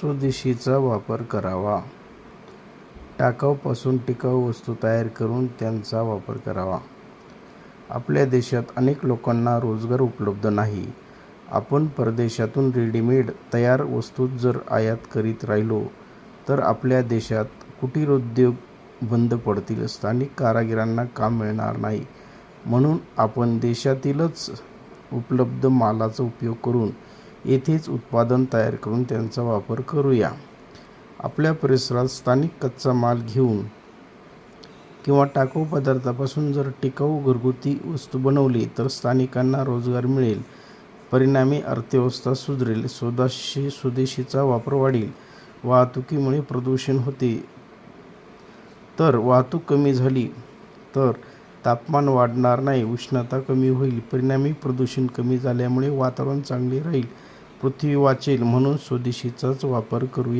स्वदेशीचा वापर करावा. टाकाऊपासून टिकाऊ वस्तू तयार करून त्यांचा वापर करावा. आपल्या देशात अनेक लोकांना रोजगार उपलब्ध नाही. आपण परदेशातून रेडीमेड तयार वस्तू जर आयात करीत राहिलो तर आपल्या देशात कुटीरोद्योग बंद पडतील. स्थानिक कारागिरांना काम मिळणार नाही. म्हणून आपण देशातीलच उपलब्ध मालाचा उपयोग करून येथेच उत्पादन तयार करून त्यांचा वापर करूया. आपल्या परिसरात स्थानिक कच्चा माल घेऊन किंवा टाकाऊ पदार्थापासून जर टिकाऊ घरगुती वस्तू बनवली तर स्थानिकांना रोजगार मिळेल. परिणामी अर्थव्यवस्था सुधरेल स्वदेशी स्वदेशीचा वापर वाढेल. वाहतुकीमुळे प्रदूषण होते. तर वाहतूक कमी झाली तर तापमान वाढणार नाही उष्णता कमी होईल. परिणामी प्रदूषण कमी झाल्यामुळे वातावरण चांगले राहील. पृथ्वी वाचेल म्हणून स्वदेशीचाच वापर करूया.